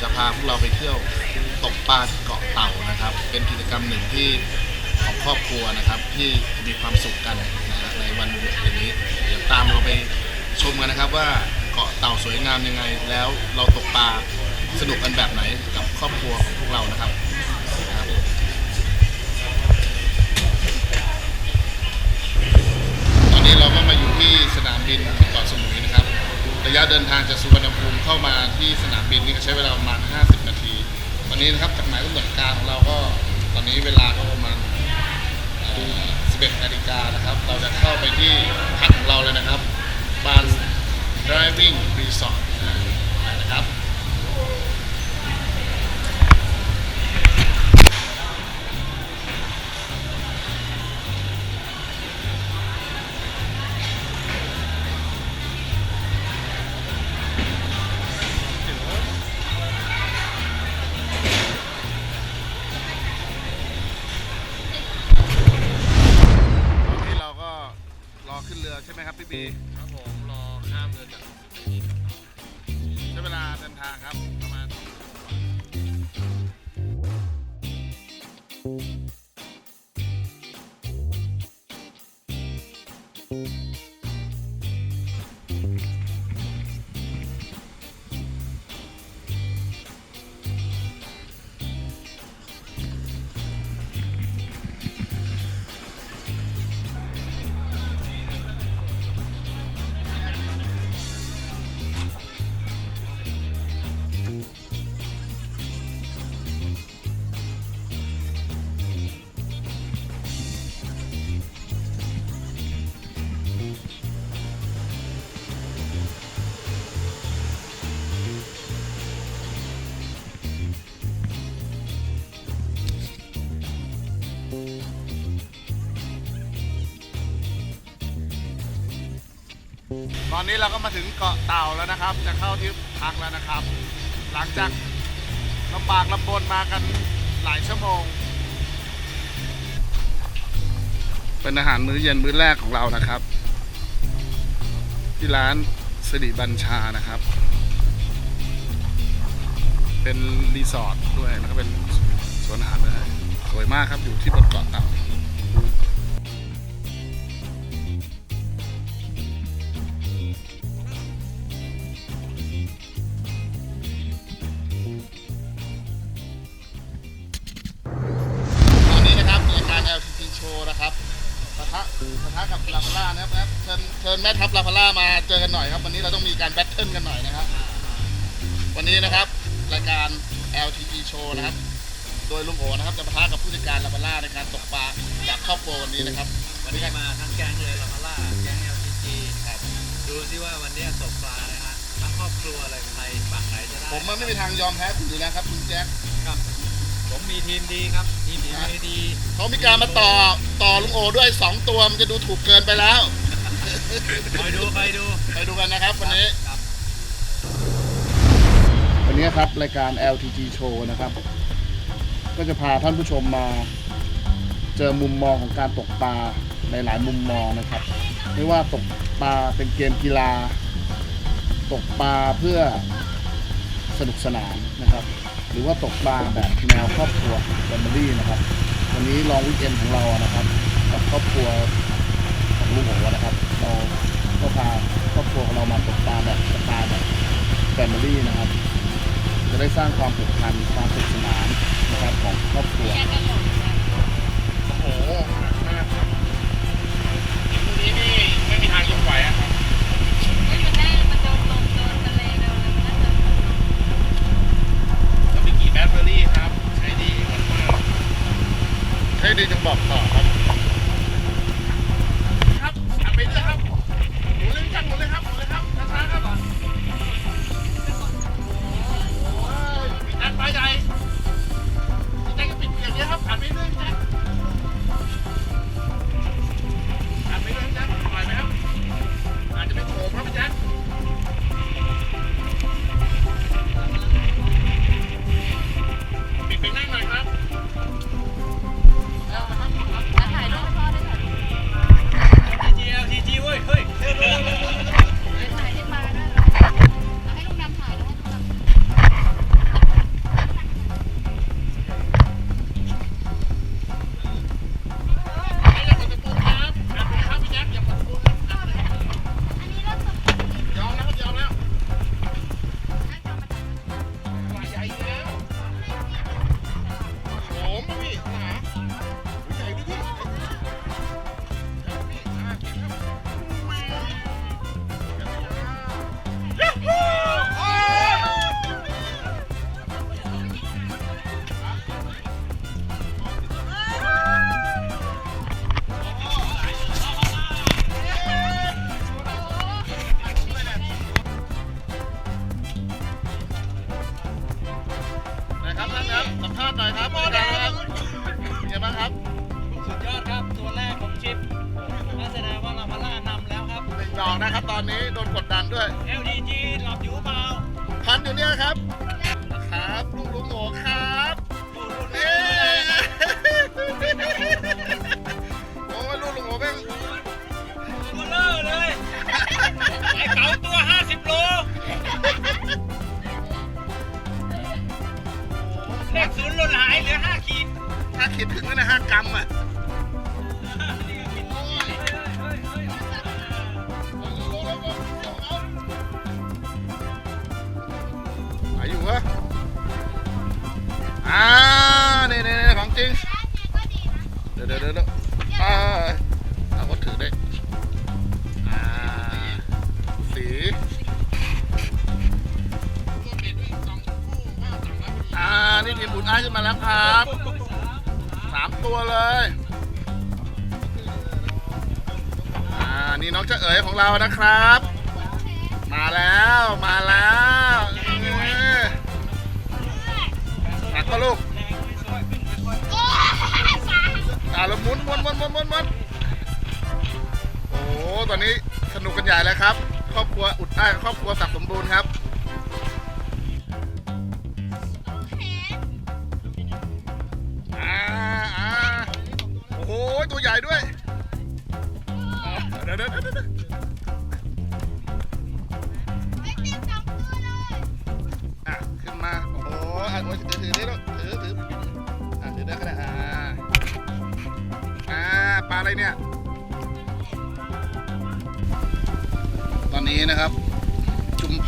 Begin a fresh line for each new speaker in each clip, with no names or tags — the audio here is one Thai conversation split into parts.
จะพาพวกเราไปเที่ยวตกปลาที่เกาะเต่านะครับ เป็นกิจกรรมหนึ่งที่ของครอบครัวนะครับ ที่มีความสุขกันนะฮะในวันหยุดอย่างนี้ เดี๋ยวตามเราไปชมกันนะครับว่าเกาะเต่าสวยงามยังไง แล้วเราตกปลาสนุกกันแบบไหนกับครอบครัวของพวกเรานะครับครับตอนนี้เราก็มาอยู่ที่สนามบินเกาะสมุยนะครับ ระยะเดินทางจากสุวรรณภูมิเข้ามาที่สนามบินนี่ก็ใช้เวลาประมาณ 50 นาที ตอนนี้นะครับจากหมายกำหนดการของเราก็ตอนนี้เวลาก็ประมาณ11นาฬิกานะครับ เราจะเข้าไปที่พักของเราเลยนะครับบาน driving resort ใอนนี้เราก็มาถึงเกาะเต่าแล้วนะครับ จะเข้าที่พักแล้วนะครับ หลังจากลำบากลำบนมากันหลายชั่วโมง เป็นอาหารมื้อเย็นมื้อแรกของเรานะครับ ที่ร้านสิริบัญชานะครับ เป็นรีสอร์ทด้วยแล้วก็เป็นสวนอาหารด้วยสวยมากครับอยู่ที่บนเกาะเต่าาพาร่านะครับเชิญเชิญแม่ทัพลาพาร่ามาเจอกันหน่อยครับ วันนี้เราต้องมีการแบทเทิลกันหน่อยนะครับ วันนี้นะครับรายการ LTT Show นะครับ โดยลุงโอนะครับจะปะทะกับผู้จัดการลาพาร่าในการตกปลาจากครอบครัววันนี้นะครับ
วันนี้มาทั้งแก๊งเลยลาพาร่าแก๊ง LTG
ครับ
ดูซิว่าวันนี้ตกปลานะฮะทั้งครอบครัวเลยใครฝั่งไหนจะได้
ผมมันไม่มีทางยอมแพ้คุณอยู่แล้วครับคุณแจ็ค
ผมมีทีมดีครับ ทีมดีมือดี
เขามีการมาต่อต่อลุงโอด้วย 2 ตัวมันจะดูถูกเกินไปแล้ว
คอยดูคอยดู
ไปดูกันนะครับวันนี้
ครับ
วันนี้ครับ รายการ LTG Show นะครับ ก็จะพาท่านผู้ชมมา เจอมุมมองของการตกปลาในหลายมุมมองนะครับ ไม่ว่าตกปลาเป็นเกมกีฬา ตกปลาเพื่อสนุกสนานนะครับ หรือว่าตกปลาแบบแนวครอบครัวแฟมิลี่นะครับ วันนี้ลองวิกเอนของเรานะครับกับครอบครัวของลูกโอนะครับ เราก็พาครอบครัวของเรามาตกปลาแบบสไตล์แบบแฟมิลี่นะครับ จะได้สร้างความผูกพันความสนุกสนานนะครับของครอบครัวโอ้โหพรุ่งนี้นี่ไม่มีทางยกไหวอะครับ แบตเตอรี่ครับ ใช้ดีมากๆใช้ดีจึงบอกต่อครับ ครับขับไปเลยครับหมุนเลยจังหมุนเลยครับหมุนเลยครับช้าๆครับโอ้ยปิดแอดปลาใหญ่พี่แจ็คก็ปิดอย่างนี้ครับขับไปเรื่อยพี่แจ็คขับไปเรื่อยพี่แจ็คปล่อยไหมครับ อาจจะเป็นโขมครับพี่แจ็ค ปิดไปนั่งหน่อยครับ ครับท่านครับสัมภาษณ์หน่อยครับเป็นไงครับเป็นไงบ้างครับ
สุดยอดครับตัวแรกของชิปนั่นแสดงว่าเรามาล่านำแล้วครับ
หนึ่งดอกนะครับ ตอนนี้โดนกดดันด้วย
LDG หลับอยู่เปล่า
พันอยู่เนี่ยครับ ครับลูกลุงโอครับ
ดูดู
เอ้ยโอ้ยลูกลุงโอแม่ง
ตัวเลอร์เลยไอ้เก๋าตัว50โเลขศูนย์หล่นหายเหลือห้าขีด
ถ้าขีดถึงแล้วนะห้ากรัมอะไหนอยู่วะอ่า นี่ทีมบุญอ้ายขึ้นมาแล้วครับสามตัวเลยอ่านี่น้องเจ้าเอ๋ยของเรานะครับ มาแล้วมาแล้วเอ้ยหนักก็ลูกอ่าแล้วหมุนหมุนหมุนหมุนหมุนหมุนโอ้โหตอนนี้สนุกกันใหญ่แล้วครับ ครอบครัวอุดอ้ายกับครอบครัวสับสมบูรณ์ครับ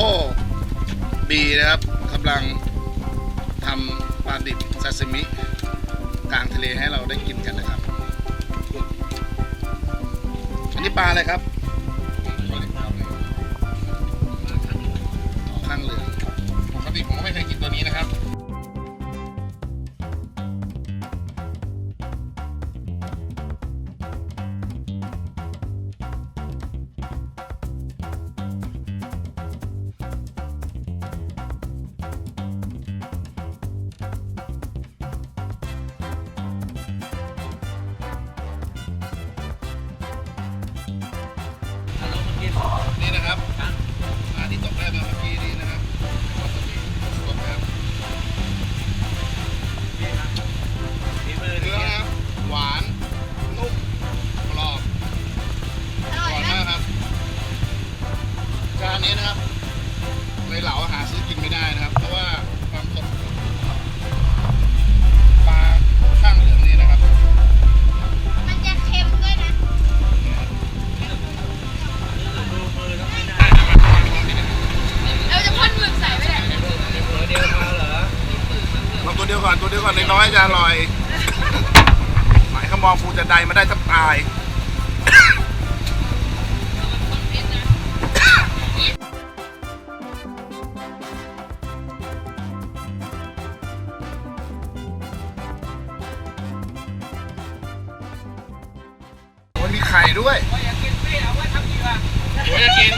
จุมโพ่บีนะครับกำลังทำปลาดิบซาซิมิกลางทะเลให้เราได้กินกันนะครับอันนี้ปลาอะไรครับข้างเหลืองปกติผมก็ไม่เคยกินตัวนี้นะครับ ตกได้มาเมื่อกี้นี้นะครับวาซาบิสดนะครับ
ฝีมือ
เนื้
เนื้
อนะครับ หวาน นุ่ม กรอบอร่อยมากครับ จานนี้นะครับในเหลาหาซื้อกินไม่ได้นะครับ
จะ
อ
ร่
อ
ย หมายเขามองฟูจะใดมาได้ทับตายโอ้ยมีไข่ด้วย
ว่าอยากกินพี่เอาก
กิน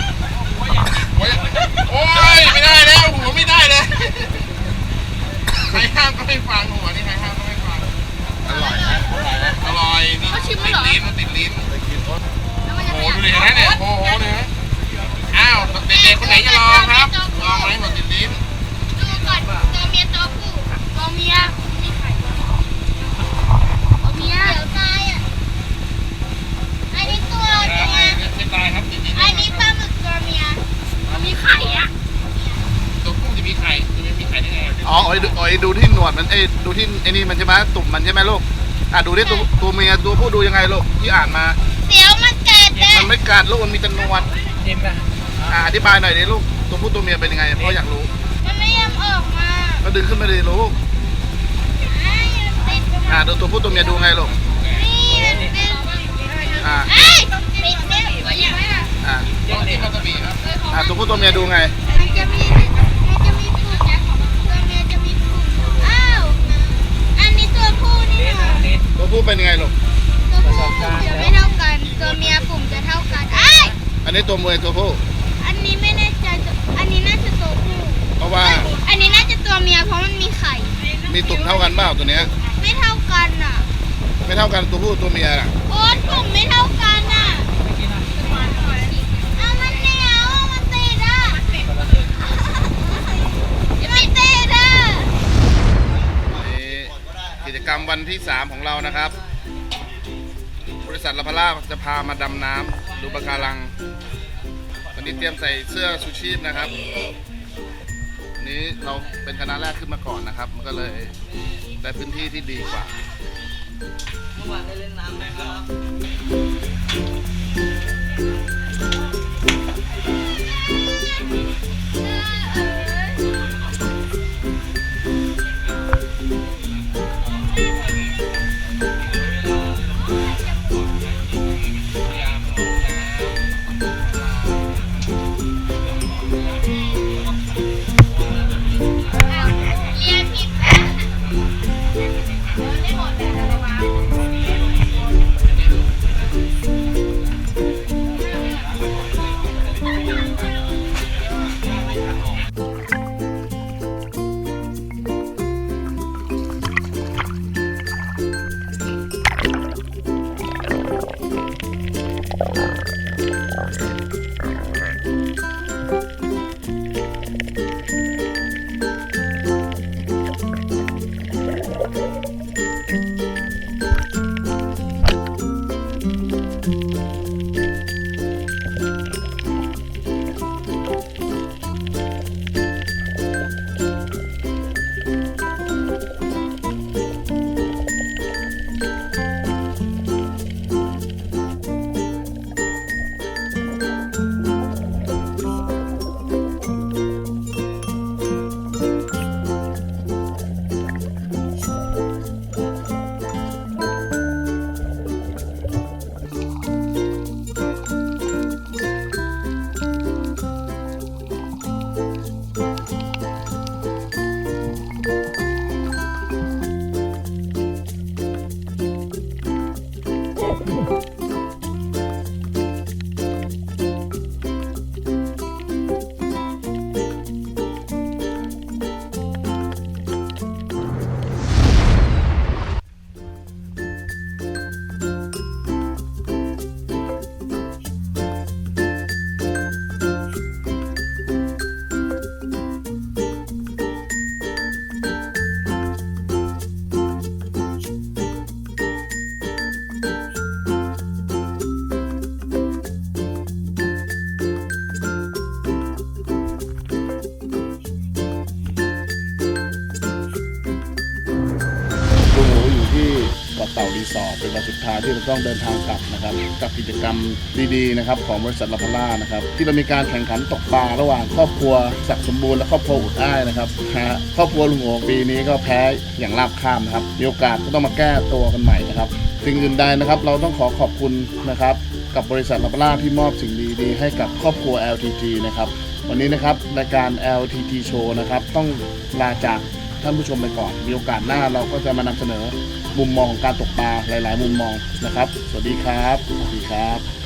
โอ้ยไม่ได้แล้วหัวไม่ได้เลย ห้ามก็ไม่ฟังหัวนี่ใครห้ามก็ไม่ฟัง อร่อยนะอร่อยนะอร่อยนี่
เขาชิม
ติ
แล้ว
ด
เหรอ
ลิ้นมันติดลิ้น
แล้วมันจะ
โอ้โหดูดิเห็นไหมเนี่ยโอ้โหเนี่ยอ้าวเด็กๆคนไหนจะลองครับ ลองไหมหมดติดลิ้น
ดูก่อนตัวเมียตัวผู้ตัวเมียมีไข่ตัวเมียเดี๋ยวตายอะอันนี้ตัวเมีย
ไม่ตายครับติดลิ้น
อันนี้ปลาหมึกตัวเมียมันมีไข่อะ
ตัวผู้จะมีไข่ ตัวไม่มีไข่ได้ไงอ๋อโอ้ยดูโอ้ยดูที่หนวดมันเอ้ยดูที่ไอ้นี่มันใช่ไหมตุ่มมันใช่ไหมลูกอะดูที่ตัวตัวเมียตัวผู้ดูยังไงลูกที่อ่านมา
เดี๋ยวมันเกิดเลย
มันไม่กัดลูกมันมีแต่หนวด
จิ้มนะ
อะอธิบายหน่อยดิลูกตัวผู้ตัวเมียเป็นยังไงเพราะอยากรู้
มันไม่ยอมออกมา
ก็ดึงขึ้นมาดิลูก
ไอ้มันติด
อะดูตัวผู้ตัวเมียดูไงลูก
นี่มันติด
อะ
ไอ้ติดเนี่ยหัวใหญ่อะ
อะอะตัวผู้ตัวเมียดูไง
มันจะมี ตัวผู้
เป็นยังไงลูก
ตัวผู้ปุ่มจะไม่เท่ากัน ตัวเมียปุ่มจะเท่ากันไอ้ย
อันนี้ตัวเมียตัวผู้
อันนี้ไม่แน่ใจตัวอันนี้น่าจะตัวผู้
เพราะว่า
อันนี้น่าจะตัวเมียเพราะมันมีไข่
อมีตุ่มเท่ากันเปล่าตัวเนี้ย
ไม่เท่ากันอะ
ไม่เท่ากันตัวผู้ตัวเมียน่ะ
โอ๊ตผมไม่เท่ากันอะเอามันเหนียวเอามันติดอะมันติดอะ
นี่กิ จกรรมวันที่ 3 ของเรานะครับ บริษัทลาพาร่าจะพามาดำน้ำดูปะการัง วันนี้เตรียมใส่เสื้อชูชีพนะครับวันนี้เราเป็นคณะแรกขึ้นมาก่อนนะครับ มันก็เลยได้พื้นที่ที่ดีกว่า
เมื่อวานได้เล่นน้ำไหมครับ
สอร์ทเป็นวันสุดท้ายที่เราต้องเดินทางกลับนะครับกับกิจกรรมดีๆนะครับของบริษัทลาพาร่านะครับที่เรามีการแข่งขันตกปลาระหว่างครอบครัวศักดิ์สมบูรณ์และครอบครัวอุดอ้ายนะครับฮะครอบครัวลุงโอปีนี้ก็แพ้อย่างราบคาบนะครับมีโอกาสก็ต้องมาแก้ตัวกันใหม่นะครับสิ่งอื่นใดนะครับเราต้องขอขอบคุณนะครับกับบริษัทลาพาร่าที่มอบสิ่งดีๆ ให้กับครอบครัว LTG นะครับวันนี้นะครับรายการ LTG Show นะครับต้องลาจาก ท่านผู้ชมไปก่อน มีโอกาสหน้าเราก็จะมานำเสนอมุมมองของการตกปลาหลาย ๆ มุมมองนะครับ สวัสดีครับ สวัสดีครับ